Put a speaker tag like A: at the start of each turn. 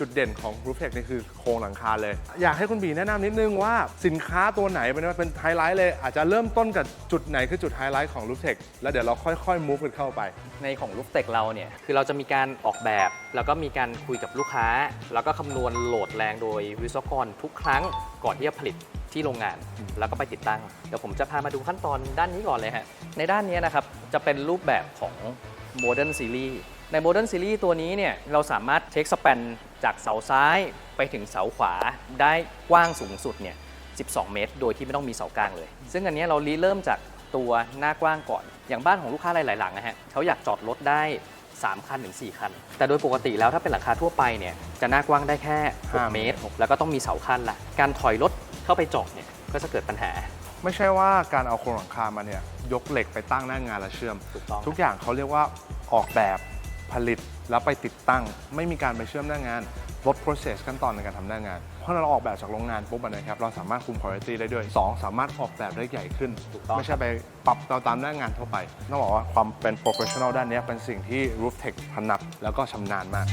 A: จุดเด่นของ Roof Tech นี่คือโครงหลังคาเลย อยากให้คุณบีแนะนำนิดนึงว่าสินค้าตัวไหนเป็นเป็นไฮไลท์เลย อาจจะเริ่มต้นกับจุดไหนคือจุดไฮไลท์ของ Roof Tech แล้วเดี๋ยวเราค่อยๆ move กันเข้าไป
B: ในของลูกเต็กเราเนี่ย คือเราจะมีการออกแบบ แล้วก็มีการคุยกับลูกค้า แล้วก็คำนวณโหลดแรงโดยวิศวกรทุกครั้งก่อนที่จะผลิตที่โรงงาน แล้วก็ไปติดตั้ง เดี๋ยวผมจะพามาดูขั้นตอนด้านนี้ก่อนเลยฮะในด้านนี้นะครับจะเป็นรูปแบบของ Modern Series ใน Modern Series ตัวนี้เนี่ยเราสามารถเทคส p ปน จากเสาซ้ายไปถึงเสาขวาได้กว้างสูงสุดเนี่ย 12 เมตร โดยที่ไม่ต้องมีเสากลางเลย ซึ่งอันเนี้ยเราริเริ่มจากตัวหน้ากว้างก่อน อย่างบ้านของลูกค้าหลายๆหลังนะฮะเขาอยากจอดรถได้ 3 คันถึง 4 คัน แต่โดยปกติแล้วถ้าเป็นหลังคาทั่วไปเนี่ยจะหน้ากว้างได้แค่
A: ห้า
B: 6
A: เม
B: เม
A: ต
B: ต
A: ร
B: รแล้วก็ต้องมีเสาขั้นละการถอยรถเข้าไปจอดเนี่ยก็จะเกิดปัญหา
A: ไม่ใช่ว่าการเอาโครงหลังคามาเนี่ยยกเหล็กไปตั้งหน้างานแล้วเชื่อม
B: ถูกต้อง
A: ทุกอย่างเขาเรียกว่าออกแบบ ผลิตแล้วไปติดตั้ง ไม่มีการไปเชื่อมหน้างานลด process ขั้นตอนในการทำหน้างาน เพราะเราออกแบบจากโรงงานปุ๊บอะนะครับ เราสามารถคุม quality ได้ด้วย 2 สามารถออกแบบได้ใหญ่ขึ้น
B: ถูกต้อง
A: ไม่ใช่ไปปรับเราตามหน้างานทั่วไปต้องบอกว่าความเป็น professional ด้านเนี้ยเป็นสิ่งที่ Roof Tech ถนัดแล้วก็ชำนาญมาก